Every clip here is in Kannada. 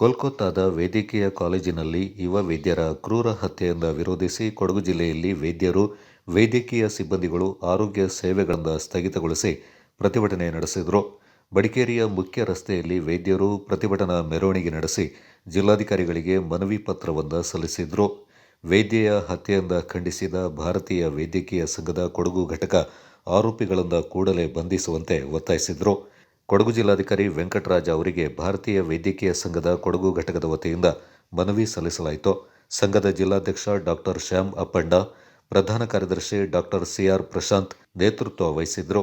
ಕೋಲ್ಕತ್ತಾದ ವೈದ್ಯಕೀಯ ಕಾಲೇಜಿನಲ್ಲಿ ಯುವ ವೈದ್ಯರ ಕ್ರೂರ ಹತ್ಯೆಯಿಂದ ವಿರೋಧಿಸಿ ಕೊಡಗು ಜಿಲ್ಲೆಯಲ್ಲಿ ವೈದ್ಯರು, ವೈದ್ಯಕೀಯ ಸಿಬ್ಬಂದಿಗಳು ಆರೋಗ್ಯ ಸೇವೆಗಳಿಂದ ಸ್ಥಗಿತಗೊಳಿಸಿ ಪ್ರತಿಭಟನೆ ನಡೆಸಿದರು. ಬಡಿಕೇರಿಯ ಮುಖ್ಯ ರಸ್ತೆಯಲ್ಲಿ ವೈದ್ಯರು ಪ್ರತಿಭಟನಾ ಮೆರವಣಿಗೆ ನಡೆಸಿ ಜಿಲ್ಲಾಧಿಕಾರಿಗಳಿಗೆ ಮನವಿ ಪತ್ರವನ್ನು ಸಲ್ಲಿಸಿದರು. ವೈದ್ಯೆಯ ಹತ್ಯೆಯಿಂದ ಖಂಡಿಸಿದ ಭಾರತೀಯ ವೈದ್ಯಕೀಯ ಸಂಘದ ಕೊಡಗು ಘಟಕ ಆರೋಪಿಗಳನ್ನು ಕೂಡಲೇ ಬಂಧಿಸುವಂತೆ ಒತ್ತಾಯಿಸಿದರು. ಕೊಡಗು ಜಿಲ್ಲಾಧಿಕಾರಿ ವೆಂಕಟರಾಜ ಅವರಿಗೆ ಭಾರತೀಯ ವೈದ್ಯಕೀಯ ಸಂಘದ ಕೊಡಗು ಘಟಕದ ವತಿಯಿಂದ ಮನವಿ ಸಲ್ಲಿಸಲಾಯಿತು. ಸಂಘದ ಜಿಲ್ಲಾಧ್ಯಕ್ಷ ಡಾಕ್ಟರ್ ಶ್ಯಾಮ್ ಅಪ್ಪಂಡ, ಪ್ರಧಾನ ಕಾರ್ಯದರ್ಶಿ ಡಾಕ್ಟರ್ ಸಿಆರ್ ಪ್ರಶಾಂತ್ ನೇತೃತ್ವ ವಹಿಸಿದ್ದರು.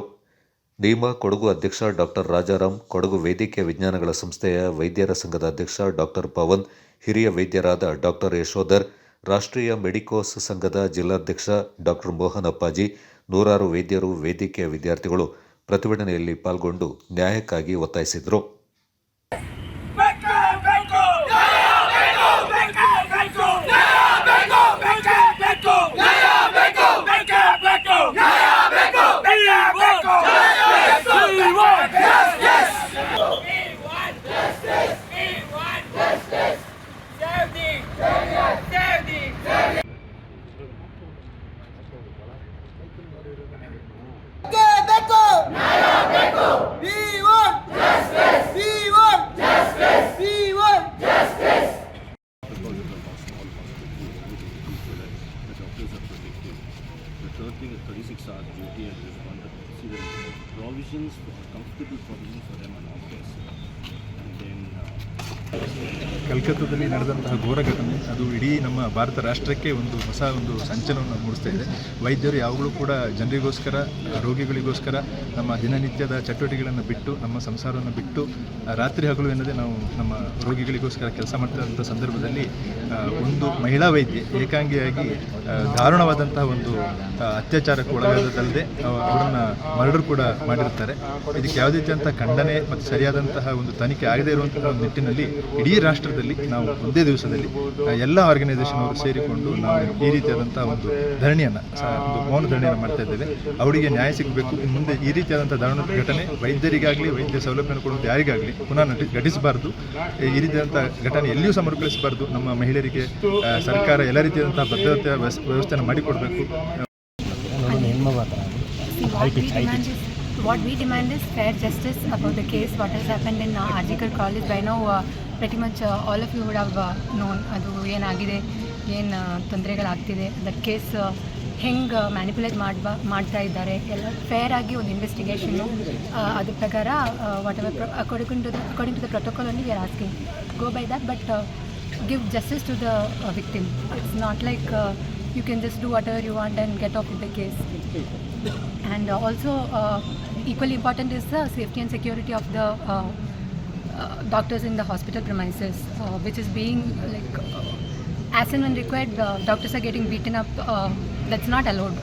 ನಿಯಮ ಕೊಡಗು ಅಧ್ಯಕ್ಷ ಡಾಕ್ಟರ್ ರಾಜಾರಾಮ್ ಕೊಡಗು ವೈದ್ಯಕೀಯ ವಿಜ್ಞಾನಗಳ ಸಂಸ್ಥೆಯ ವೈದ್ಯರ ಸಂಘದ ಅಧ್ಯಕ್ಷ ಡಾಕ್ಟರ್ ಪವನ್, ಹಿರಿಯ ವೈದ್ಯರಾದ ಡಾಕ್ಟರ್ ಯಶೋಧರ್, ರಾಷ್ಟ್ರೀಯ ಮೆಡಿಕೋಸ್ ಸಂಘದ ಜಿಲ್ಲಾಧ್ಯಕ್ಷ ಡಾಕ್ಟರ್ ಮೋಹನ್ ಅಪ್ಪಾಜಿ ನೂರಾರು ವೈದ್ಯರು, ವೈದ್ಯಕೀಯ ವಿದ್ಯಾರ್ಥಿಗಳು ಪ್ರತಿಭಟನೆಯಲ್ಲಿ ಪಾಲ್ಗೊಂಡು ನ್ಯಾಯಕ್ಕಾಗಿ ಒತ್ತಾಯಿಸಿದರು. basics are material you want to see the provisions for comfortable provisions for them are not there. ಕಲ್ಕತ್ತಾದಲ್ಲಿ ನಡೆದಂತಹ ಘೋರ ಘಟನೆ, ಅದು ಇಡೀ ನಮ್ಮ ಭಾರತ ರಾಷ್ಟ್ರಕ್ಕೆ ಒಂದು ಹೊಸ ಒಂದು ಸಂಚಲನವನ್ನು ಮೂಡಿಸ್ತಾ ಇದೆ. ವೈದ್ಯರು ಯಾವಾಗಲೂ ಕೂಡ ಜನರಿಗೋಸ್ಕರ, ರೋಗಿಗಳಿಗೋಸ್ಕರ ನಮ್ಮ ದಿನನಿತ್ಯದ ಚಟುವಟಿಕೆಗಳನ್ನು ಬಿಟ್ಟು, ನಮ್ಮ ಸಂಸಾರವನ್ನು ಬಿಟ್ಟು ರಾತ್ರಿ ಹಗಲು ಎನ್ನದೇ ನಾವು ನಮ್ಮ ರೋಗಿಗಳಿಗೋಸ್ಕರ ಕೆಲಸ ಮಾಡ್ತಿರೋಂಥ ಸಂದರ್ಭದಲ್ಲಿ ಒಂದು ಮಹಿಳಾ ವೈದ್ಯೆ ಏಕಾಂಗಿಯಾಗಿ ದಾರುಣವಾದಂತಹ ಒಂದು ಅತ್ಯಾಚಾರಕ್ಕೆ ಒಳಗಾದದಲ್ಲದೆ ಅವರನ್ನು ಮರ್ಡರ್ ಕೂಡ ಮಾಡಿರ್ತಾರೆ. ಇದಕ್ಕೆ ಯಾವುದೇ ರೀತಿಯಂತಹ ಖಂಡನೆ ಮತ್ತು ಸರಿಯಾದಂತಹ ಒಂದು ತನಿಖೆ ಆಗದೇ ಇರುವಂತಹ ಒಂದು ನಿಟ್ಟಿನಲ್ಲಿ ಇಡೀ ರಾಷ್ಟ್ರದಲ್ಲಿ ನಾವು ಒಂದೇ ದಿವಸದಲ್ಲಿ ಎಲ್ಲ ಆರ್ಗನೈಸೇಷನ್ ಅವರು ಸೇರಿಕೊಂಡು ನಾವು ಈ ರೀತಿಯಾದಂಥ ಒಂದು ಧರಣಿಯನ್ನು ಒಂದು ಮೌನ ಧರಣಿಯನ್ನು ಮಾಡ್ತಾ ಇದ್ದೇವೆ. ಅವರಿಗೆ ನ್ಯಾಯ ಸಿಗಬೇಕು. ಇನ್ನು ಮುಂದೆ ಈ ರೀತಿಯಾದಂಥ ದಾರುಣ ಘಟನೆ ವೈದ್ಯರಿಗಾಗಲಿ ವೈದ್ಯ ಸೌಲಭ್ಯವನ್ನು ಕೊಡುವಂಥ ಯಾರಿಗಾಗಲಿ ಪುನಃ ನಟಿ ಘಟಿಸಬಾರ್ದು. ಈ ರೀತಿಯಾದಂಥ ಘಟನೆ ಎಲ್ಲಿಯೂ ಸಹ ನಮ್ಮ ಮಹಿಳೆಯರಿಗೆ ಸರ್ಕಾರ ಎಲ್ಲ ರೀತಿಯಾದಂಥ ಭದ್ರತೆಯ ವ್ಯವಸ್- ವ್ಯವಸ್ಥೆಯನ್ನು ಮಾಡಿಕೊಡಬೇಕು. what we demand is what we demand is fair justice about the case what has happened in uh, Arjikar College. By now, uh, pretty much all of you would have known ಅದು ಏನಾಗಿದೆ, ಏನು ತೊಂದರೆಗಳಾಗ್ತಿದೆ. ಅದರ ಕೇಸ್ ಹೆಂಗೆ ಮ್ಯಾನಿಪುಲೇಟ್ ಮಾಡ್ಬಾ, ಮಾಡ್ತಾ ಇದ್ದಾರೆ. ಎಲ್ಲ ಫೇರ್ ಆಗಿ ಒಂದು ಇನ್ವೆಸ್ಟಿಗೇಷನ್ನು ಅದ್ರ ಪ್ರಕಾರ whatever according to the according to the protocol ಅಲ್ಲಿ ಯಾರು asking go by that but give justice to the victim it's not like you can just do whatever you want and get off the case and also equally important is the safety and security of the doctors in the hospital premises, uh, which is being like uh, as and when required, uh, doctors are getting beaten up. Uh, that's not allowed.